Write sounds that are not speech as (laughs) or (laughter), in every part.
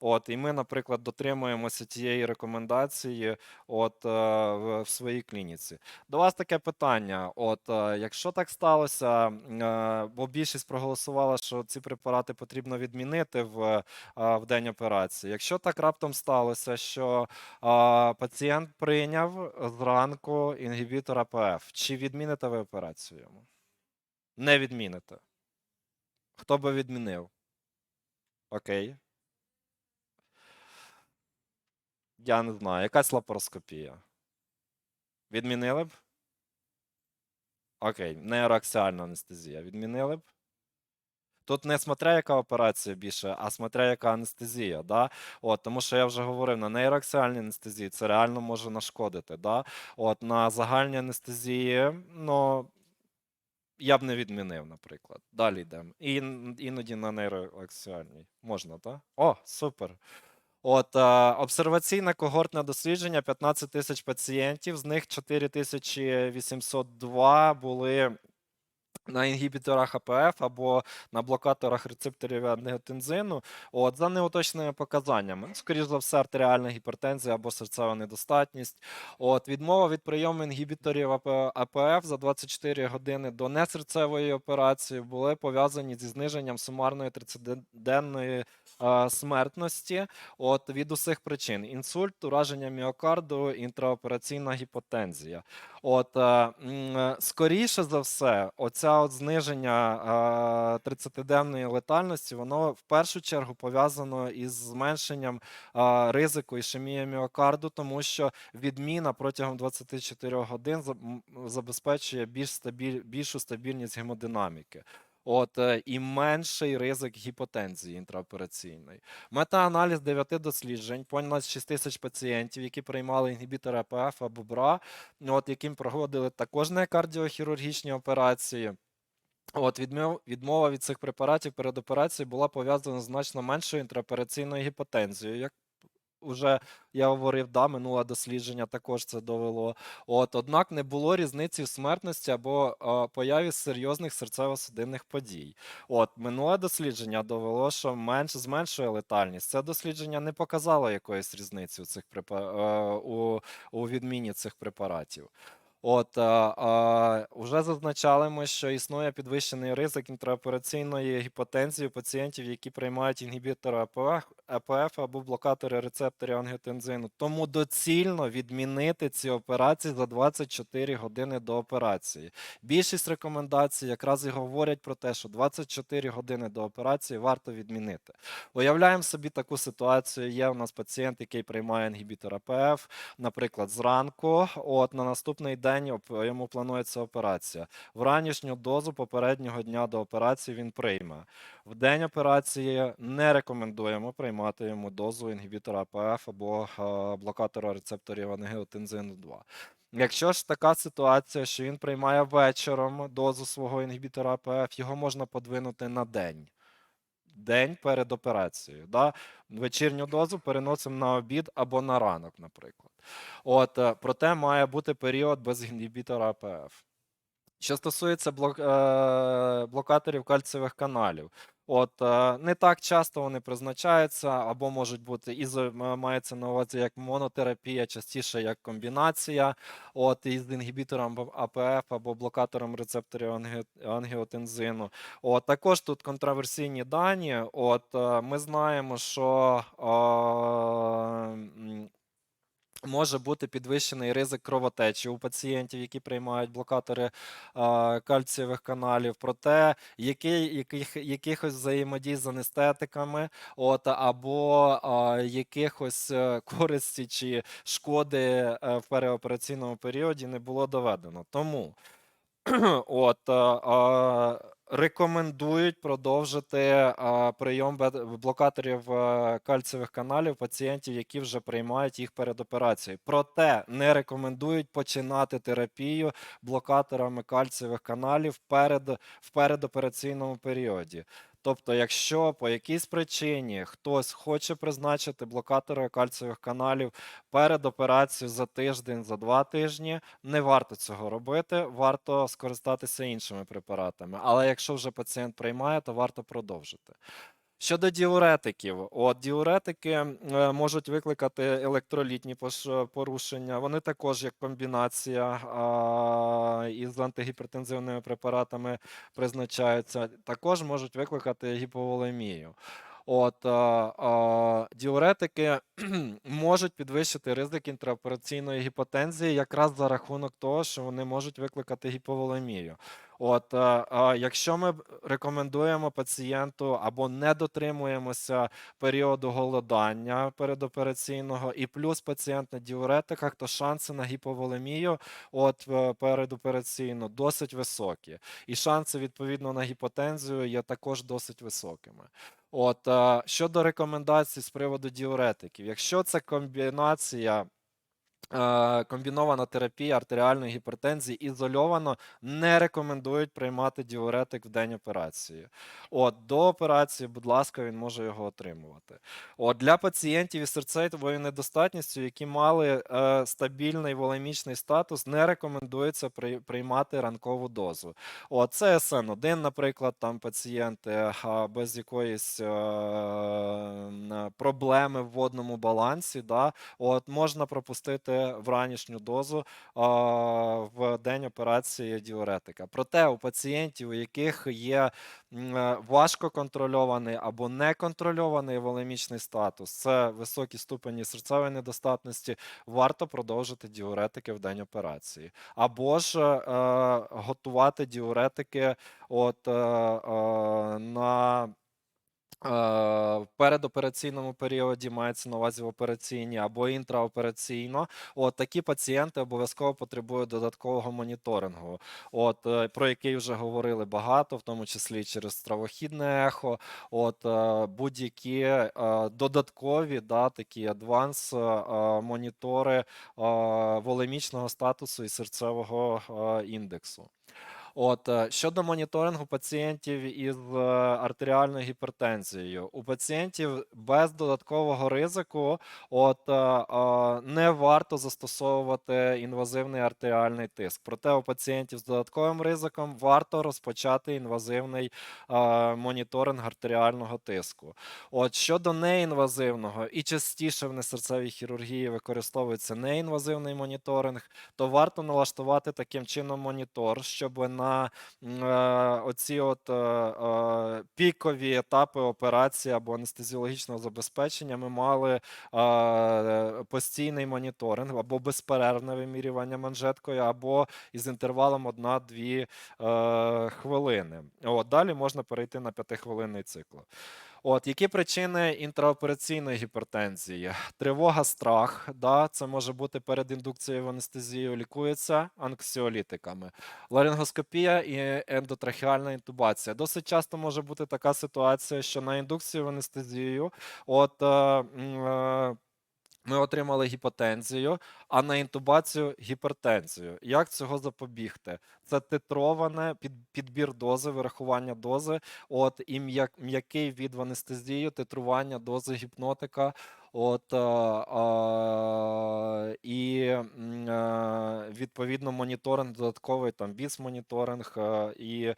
От, і ми, наприклад, дотримуємося тієї рекомендації от, е, в, своїй клініці. До вас таке питання: от, е, якщо так сталося, е, бо більшість проголосувала, що ці препарати потрібно відмінити в, в день операції. Якщо так раптом сталося, що пацієнт прийняв зранку інгібітор АПФ. Чи відміните ви операцію йому? Не відміните. Хто би відмінив? Окей. Я не знаю. Якась лапароскопія. Відмінили б? Окей. Нейроаксіальна анестезія. Відмінили б? Тут не смотря яка операція більше, а смотря яка анестезія. Да? От, тому що я вже говорив, на нейроаксіальній анестезії це реально може нашкодити. Да? От, на загальній анестезії, ну, я б не відмінив, наприклад. Далі йдемо. І іноді на нейроаксіальній. Можна, так? О, супер. От е, обсерваційне когортне дослідження 15 тисяч пацієнтів, з них 4802 були на інгібіторах АПФ або на блокаторах рецепторів ангіотензину, от за неуточними показаннями. Ну, Скоріш за все, артеріальна гіпертензія або серцева недостатність. От відмова від прийому інгібіторів АПФ за 24 години до несерцевої операції були пов'язані зі зниженням сумарної 30-денної е, смертності от від усіх причин: інсульт, ураження міокарду, інтраопераційна гіпотензія. От е, е, скоріше за все, оця от зниження е, 30-денної летальності, воно в першу чергу пов'язано із зменшенням ризику ішемії міокарду, тому що відміна протягом 24 годин забезпечує більш стабіль, більшу стабільність гемодинаміки. От е, і менший ризик гіпотензії інтраопераційної. Мета-аналіз 9 досліджень, понад 6 тисяч пацієнтів, які приймали інгібітори АПФ або БРА, от яким проводили також не кардіохірургічні операції. От відмова від цих препаратів перед операцією була пов'язана з значно меншою інтраопераційною гіпотензією, як Уже я говорив, да, минуле дослідження також це довело. От, однак не було різниці в смертності або е, появі серйозних серцево-судинних подій. От, минуле дослідження довело, що менш зменшує летальність. Це дослідження не показало якоїсь різниці у цих препа... е, у, у відміні цих препаратів. От е, е, вже зазначали ми, що існує підвищений ризик інтраопераційної гіпотензії у пацієнтів, які приймають інгібітори АПФ, АПФ або блокатори рецепторів ангіотензину. Тому доцільно відмінити ці операції за 24 години до операції. Більшість рекомендацій якраз і говорять про те, що 24 години до операції варто відмінити. Уявляємо собі таку ситуацію. Є у нас пацієнт, який приймає інгібітор АПФ, наприклад, зранку. От на наступний день оп- йому планується операція. В ранішню дозу попереднього дня до операції він прийме. В день операції не рекомендуємо приймати йому дозу інгібітора АПФ або е, блокатора рецепторів ангіотензину 2. Якщо ж така ситуація, що він приймає вечором дозу свого інгібітора АПФ, його можна подвинути на день. День перед операцією. Да? Вечірню дозу переносимо на обід або на ранок, наприклад. От, е, проте має бути період без інгібітора АПФ. Що стосується е, блокаторів кальцевих каналів, от е, не так часто вони призначаються, або можуть бути ізо, мається на увазі як монотерапія, частіше як комбінація, от із інгібітором АПФ або блокатором рецепторів ангі- ангіотензину. От також тут контроверсійні дані. От е, ми знаємо, що е, Може бути підвищений ризик кровотечі у пацієнтів, які приймають блокатори а, кальцієвих каналів, проте який, яких, якихось взаємодій з анестетиками, от, або а, якихось е, користі чи шкоди е, в переопераційному періоді не було доведено. Тому (clears throat) от, е, е, рекомендують продовжити прийом блокаторів кальцевих каналів пацієнтів, які вже приймають їх перед операцією. Проте не рекомендують починати терапію блокаторами кальцевих каналів перед, в передопераційному періоді. Тобто, якщо по якійсь причині хтось хоче призначити блокатори кальцієвих каналів перед операцією за тиждень, за два тижні, не варто цього робити, варто скористатися іншими препаратами. Але якщо вже пацієнт приймає, то варто продовжити. Щодо діуретиків, от діуретики е, можуть викликати електролітні пош- порушення. Вони також як комбінація із антигіпертензивними препаратами призначаються. Також можуть викликати гіповолемію. От, а, а, діуретики (clears throat) можуть підвищити ризик інтраопераційної гіпотензії якраз за рахунок того, що вони можуть викликати гіповолемію. От, а, а, якщо ми рекомендуємо пацієнту або не дотримуємося періоду голодання передопераційного, і плюс пацієнт на діуретиках, то шанси на гіповолемію от е, передопераційно досить високі. І шанси відповідно на гіпотензію є також досить високими. От е, щодо рекомендацій з приводу діуретиків, якщо це комбінація. Е, Комбінована терапія артеріальної гіпертензії ізольовано не рекомендують приймати діуретик в день операції. От до операції, будь ласка, він може його отримувати. От для пацієнтів із серцевою недостатністю, які мали е, стабільний волемічний статус, не рекомендується при, приймати ранкову дозу. От це СН1, наприклад, там пацієнти без якоїсь е, проблеми в водному балансі, да, от можна пропустити вранішню дозу а, в день операції діуретика. Проте у пацієнтів, у яких є е, важко контрольований або неконтрольований волемічний статус, це високі ступені серцевої недостатності, варто продовжити діуретики в день операції. Або ж е, готувати діуретики от, е, е, на е, в передопераційному періоді мається на увазі в операційній або інтраопераційно. От такі пацієнти обов'язково потребують додаткового моніторингу, от е, про який вже говорили багато, в тому числі через стравохідне ехо. От е, будь-які е, додаткові да, такі адванс е, е, монітори е, волемічного статусу і серцевого е, індексу. От е, щодо моніторингу пацієнтів із е, артеріальною гіпертензією, у пацієнтів без додаткового ризику, от е, не варто застосовувати інвазивний артеріальний тиск. Проте у пацієнтів з додатковим ризиком варто розпочати інвазивний моніторинг артеріального тиску. От щодо неінвазивного і частіше в несерцевій хірургії використовується неінвазивний моніторинг, то варто налаштувати таким чином монітор, щоб на е, оці от е, е, пікові етапи операції або анестезіологічного забезпечення ми мали постійний моніторинг або безперервне вимірювання манжеткою, або із інтервалом 1-2 е, хвилини. От, далі можна перейти на 5-хвилинний цикл. От, які причини інтраопераційної гіпертензії? Тривога, страх, да, це може бути перед індукцією в анестезію, лікується анксіолітиками. Ларингоскопія і ендотрахеальна інтубація. Досить часто може бути така ситуація, що на індукцію в анестезію, от. е, е, ми отримали гіпотензію, а на інтубацію гіпертензію. Як цього запобігти? Це титроване під, підбір дози, вирахування дози, от і м'як, м'який від в анестезію, титрування дози гіпнотика. От, е, е, і е, відповідно моніторинг додатковий, там біс-моніторинг і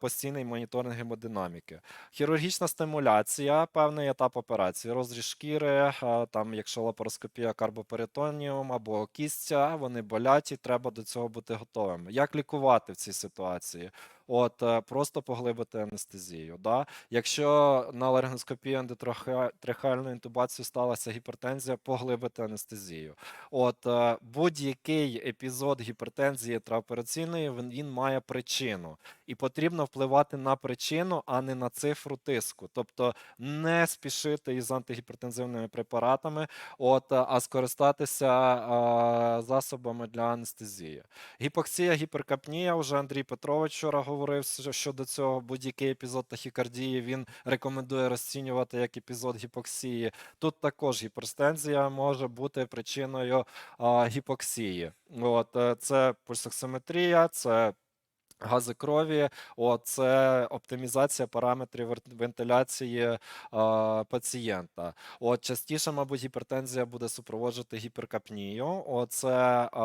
постійний моніторинг гемодинаміки. Хірургічна стимуляція, певний етап операції, розріз шкіри, там, якщо лапароскопія карбоперитоніум або кістця, вони болять і треба до цього бути готовим. Як лікувати в цій ситуації? От просто поглибити анестезію. Да? Якщо на ларингоскопію ендотрахеальну інтубацію сталася гіпертензія, поглибити анестезію. От е, будь-який епізод гіпертензії траопераційної він, він має причину, і потрібно впливати на причину, а не на цифру тиску. Тобто не спішити із антигіпертензивними препаратами, от, е, а скористатися е, засобами для анестезії. Гіпоксія, гіперкапнія, вже Андрій Петрович вчора говорив щодо цього. Будь-який епізод тахікардії він рекомендує розцінювати як епізод гіпоксії. Тут також гіперстензія може бути причиною гіпоксії. От, е, це пульсоксиметрія, це гази крові, це оптимізація параметрів вентиляції е, пацієнта. От частіше, мабуть, гіпертензія буде супроводжувати гіперкапнію. О, це е,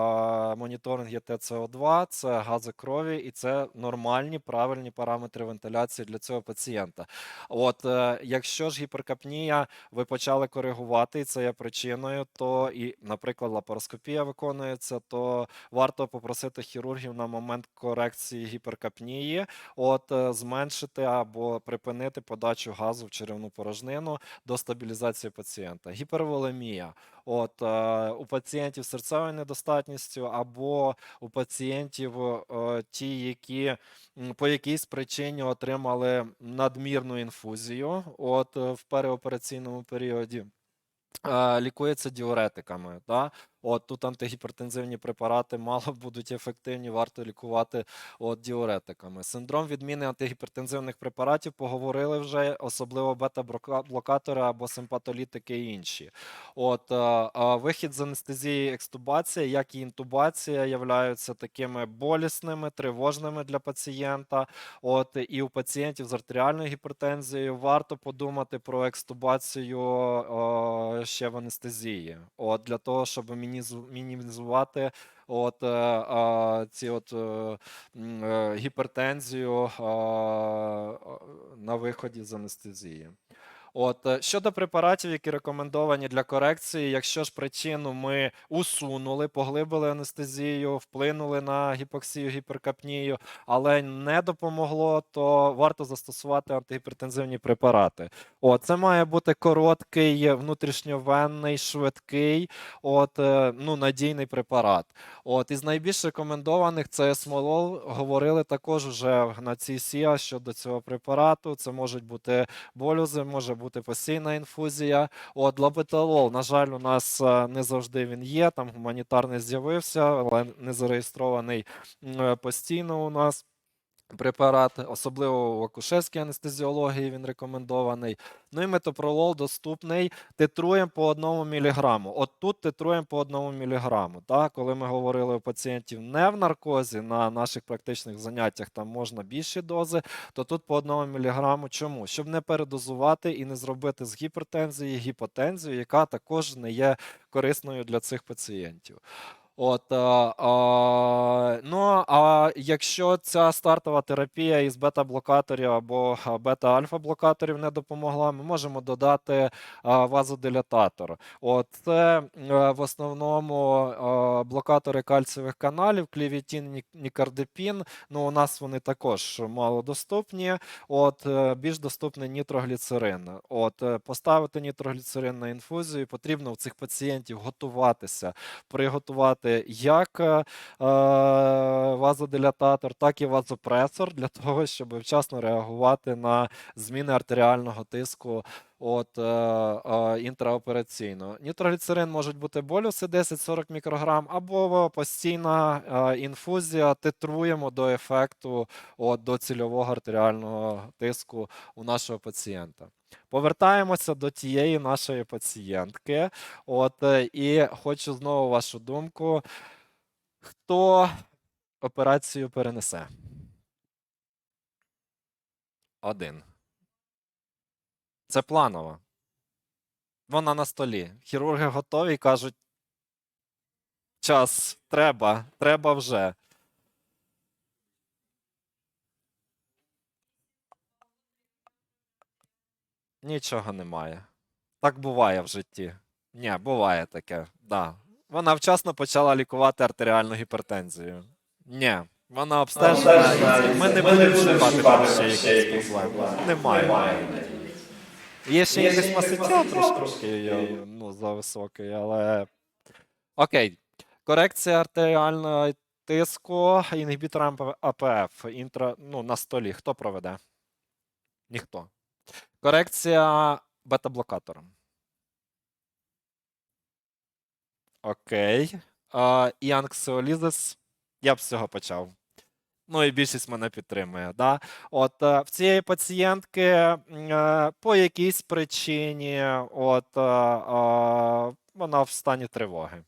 моніторинг є ТЦО2, це гази крові, і це нормальні правильні параметри вентиляції для цього пацієнта. От е, якщо ж гіперкапнія ви почали коригувати, і це є причиною, то і, наприклад, лапароскопія виконується, то варто попросити хірургів на момент корекції гіперкапнії, от е, зменшити або припинити подачу газу в черевну порожнину до стабілізації пацієнта. Гіперволемія. От е, у пацієнтів з серцевою недостатністю або у пацієнтів е, ті, які по якійсь причині отримали надмірну інфузію, от в переопераційному періоді. Лікується діуретиками. Да? От тут антигіпертензивні препарати (laughs) мало будуть ефективні, варто лікувати от діуретиками. Синдром відміни антигіпертензивних препаратів поговорили вже, особливо бета-блокатори або симпатолітики і інші. От е, е, вихід з анестезії, екстубація, як і інтубація, являються такими болісними, тривожними для пацієнта. От і у пацієнтів з артеріальною гіпертензією варто подумати про екстубацію е, ще в анестезії. От для того, щоб мінізу- мінімізувати от е, ці от е, е, гіпертензію на виході з анестезії. От е, щодо препаратів, які рекомендовані для корекції, якщо ж причину ми усунули, поглибили анестезію, вплинули на гіпоксію, гіперкапнію, але не допомогло, то варто застосувати антигіпертензивні препарати. От, це має бути короткий, внутрішньовенний, швидкий, от, е, ну, надійний препарат. От, із найбільш рекомендованих це смолол. Говорили також вже на цій СІА щодо цього препарату. Це можуть бути болюзи, може бути постійна інфузія. От лабеталол, на жаль, у нас е, не завжди він є. Там гуманітарний з'явився, але не зареєстрований е, постійно у нас. Препарат, особливо в акушерській анестезіології він рекомендований. Ну і метопролол доступний. Титруємо по 1 міліграму. От тут титруємо по 1 міліграму. Так? Коли ми говорили у пацієнтів не в наркозі, на наших практичних заняттях там можна більші дози, то тут по 1 міліграму. Чому? Щоб не передозувати і не зробити з гіпертензії гіпотензію, яка також не є корисною для цих пацієнтів. От, е, е, ну, а якщо ця стартова терапія із бета-блокаторів або бета-альфа-блокаторів не допомогла, ми можемо додати е, вазодилататор. От, це е, в основному е, блокатори кальцієвих каналів, клівітін, нік- нікардепін. Ну, у нас вони також малодоступні. От, більш доступний нітрогліцерин. От, поставити нітрогліцерин на інфузію потрібно у цих пацієнтів готуватися приготувати як е, вазодилататор, так і вазопресор для (laughs) того, щоб вчасно реагувати на зміни артеріального тиску от, е, е, інтраопераційно. Нітрогліцерин можуть бути болюси 10-40 мікрограм, або постійна е, інфузія, титруємо до ефекту от, до цільового артеріального тиску у нашого пацієнта. Повертаємося до тієї нашої пацієнтки. От, е, і хочу знову вашу думку. Хто операцію перенесе? Один. Це планова. Вона на столі. Хірурги готові і кажуть: час, треба, треба вже. Нічого немає. Так буває в житті. Ні, буває таке. Да. Вона вчасно почала лікувати артеріальну гіпертензію. Ні, вона обстежена. Ми не будемо шукати там ще якісь проблеми. Немає. Є ще індекс маси тіла трошки є, ну, зависокий, але. Окей. Корекція артеріального тиску інгібітором АПФ інтра, ну, на столі. Хто проведе? Ніхто. Корекція бета-блокатором. Окей. А, і анксіолізис. Я б з цього почав. Ну і більшість мене підтримує. Да? От е, в цієї пацієнтки е, по якійсь причині от, е, вона в стані тривоги.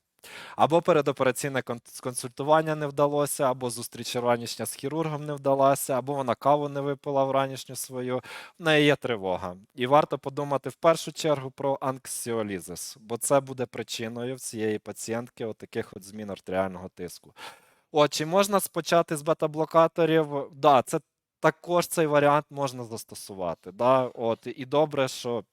Або передопераційне консультування не вдалося, або зустріч ранішня з хірургом не вдалася, або вона каву не випила в ранішню свою. В неї є тривога. І варто подумати в першу чергу про анксіолізис, бо це буде причиною в цієї пацієнтки таких от змін артеріального тиску. От, чи можна спочати з бета-блокаторів? Да, це також цей варіант можна застосувати. Да? От, і добре, що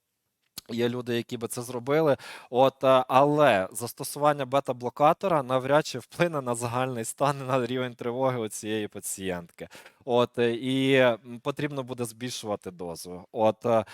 Є люди, які би це зробили. От, е, але застосування бета-блокатора навряд чи вплине на загальний стан на рівень тривоги у цієї пацієнтки. От, е, і потрібно буде збільшувати дозу. От, е,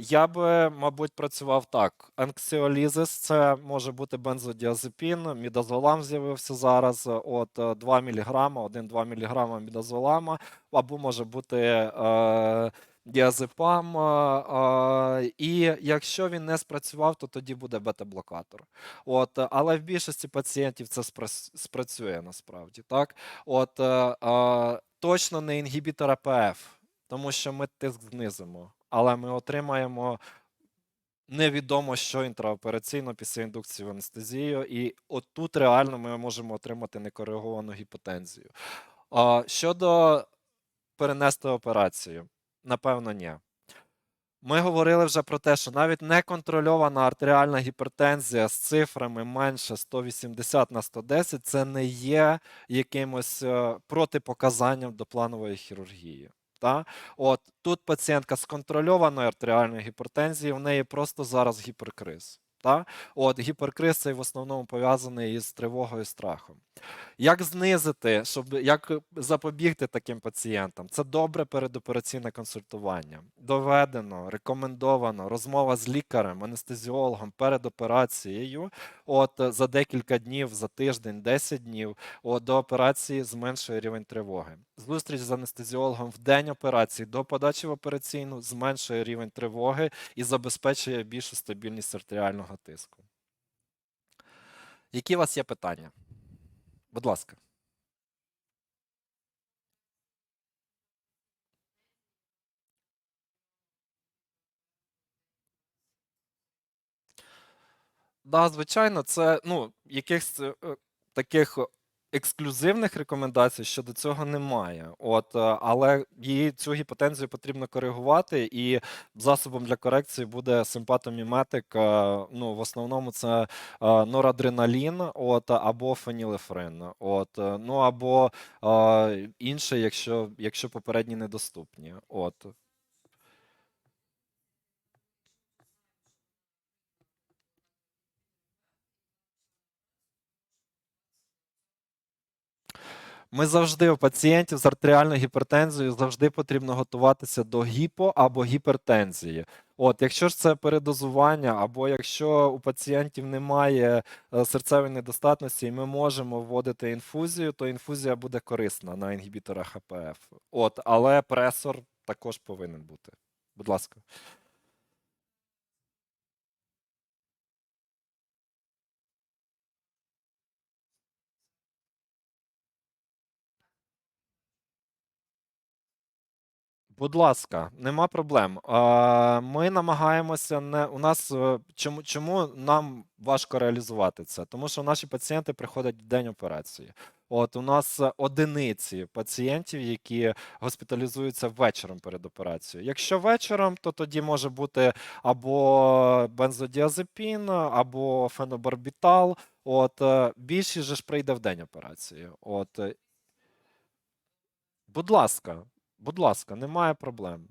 я би, мабуть, працював так. Анксіолізис це може бути бензодіазепін, мідазолам з'явився зараз. От, е, 2 мг, 1-2 мг мідазолама, або може бути. Е, діазепам, а, а, і якщо він не спрацював, то тоді буде бета-блокатор. От, е, але в більшості пацієнтів це спрацює насправді. Так? От, е, точно не інгібітор АПФ, тому що ми тиск знизимо, але ми отримаємо. Невідомо, що інтраопераційно після індукції в анестезію, і отут реально ми можемо отримати некориговану гіпотензію. Щодо перенести операцію, напевно, ні. Ми говорили вже про те, що навіть неконтрольована артеріальна гіпертензія з цифрами менше 180 на 110 це не є якимось е, протипоказанням до планової хірургії. Та? От тут пацієнтка з контрольованою артеріальною гіпертензією, в неї просто зараз гіперкриз. Та? От, гіперкриз цей в основному пов'язаний із тривогою і страхом. Як знизити, щоб як запобігти таким пацієнтам? Це добре передопераційне консультування. Доведено, рекомендовано розмова з лікарем, анестезіологом перед операцією. От за декілька днів, за тиждень, 10 днів от, до операції зменшує рівень тривоги. Зустріч з анестезіологом в день операції до подачі в операційну зменшує рівень тривоги і забезпечує більшу стабільність артеріального тиску. Які у вас є питання? Будь ласка. Да, звичайно, це ну, якихось е, таких ексклюзивних рекомендацій щодо цього немає. От, е, але її цю гіпотензію потрібно коригувати, і засобом для корекції буде симпатоміметик. е, Ну, в основному це е, норадреналін, от, або фенілефрин, от, ну або інше, якщо, якщо попередні недоступні. От. Ми завжди у пацієнтів з артеріальною гіпертензією завжди потрібно готуватися до гіпо або гіпертензії. От, якщо ж це передозування, або якщо у пацієнтів немає е, серцевої недостатності, і ми можемо вводити інфузію, то інфузія буде корисна на інгібіторах ХПФ. От, але пресор також повинен бути. Будь ласка. Будь ласка, нема проблем. Ми намагаємося не у нас е, чому, чому нам важко реалізувати це? Тому що наші пацієнти приходять в день операції. От у нас одиниці пацієнтів, які госпіталізуються вечором перед операцією. Якщо вечором, то тоді може бути або бензодіазепін, або фенобарбітал. От е, більшість же ж прийде в день операції. От, е, будь ласка. Будь ласка, немає проблем.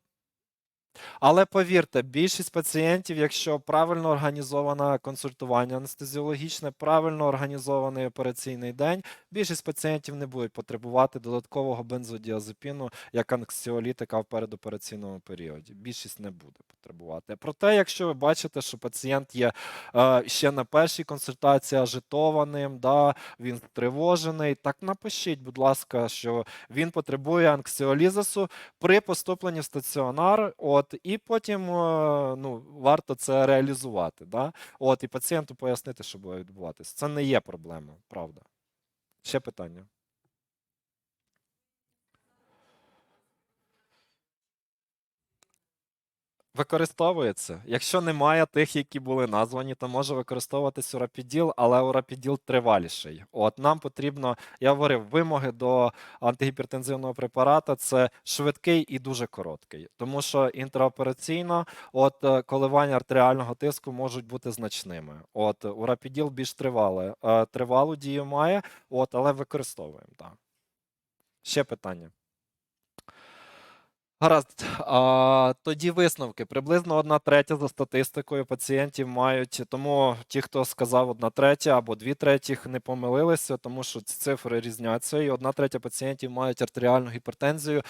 Але повірте, більшість пацієнтів, якщо правильно організоване консультування анестезіологічне, правильно організований операційний день, більшість пацієнтів не будуть потребувати додаткового бензодіазепіну як анксіолітика в передопераційному періоді. Більшість не буде потребувати. Проте, якщо ви бачите, що пацієнт є е, ще на першій консультації ажитованим, да, він тривожений, так напишіть, будь ласка, що він потребує анксіолізису при поступленні в стаціонар. От, і потім е, ну, варто це реалізувати. Да? От, і пацієнту пояснити, що буде відбуватися. Це не є проблема, правда. Ще питання. Використовується. Якщо немає тих, які були названі, то може використовуватись урапіділ, але урапіділ триваліший. От нам потрібно, я говорив, вимоги до антигіпертензивного препарата це швидкий і дуже короткий, тому що інтраопераційно, от е, коливання артеріального тиску можуть бути значними. От урапіділ більш тривале, е, тривалу дію має, от, але використовуємо. Так. Ще питання. Гаразд. А, тоді висновки. Приблизно одна третя за статистикою пацієнтів мають. Тому ті, хто сказав одна третя або дві третіх, не помилилися, тому що ці цифри різняться. І одна третя пацієнтів мають артеріальну гіпертензію.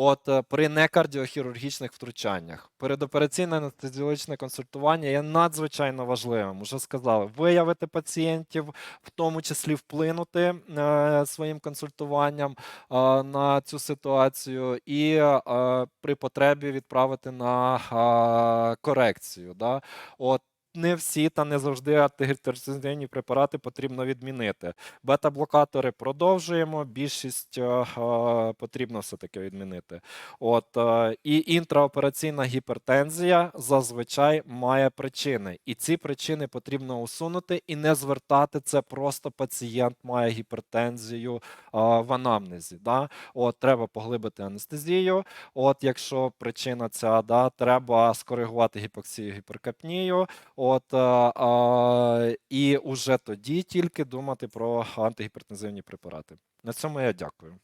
От е, при некардіохірургічних втручаннях передопераційне анестезіологічне консультування є надзвичайно важливим. Уже сказали, виявити пацієнтів, в тому числі вплинути е, своїм консультуванням е, на цю ситуацію, і е, при потребі відправити на е, корекцію. Да? От не всі та не завжди антигіпертензивні препарати потрібно відмінити. Бета-блокатори продовжуємо, більшість е, е, потрібно все-таки відмінити. От, е, і інтраопераційна гіпертензія зазвичай має причини. І ці причини потрібно усунути і не звертати це просто пацієнт має гіпертензію в анамнезі. Да? От, треба поглибити анестезію. От, якщо причина ця, да, треба скоригувати гіпоксію гіперкапнію. От, е, а, і уже тоді тільки думати про антигіпертензивні препарати. На цьому я дякую.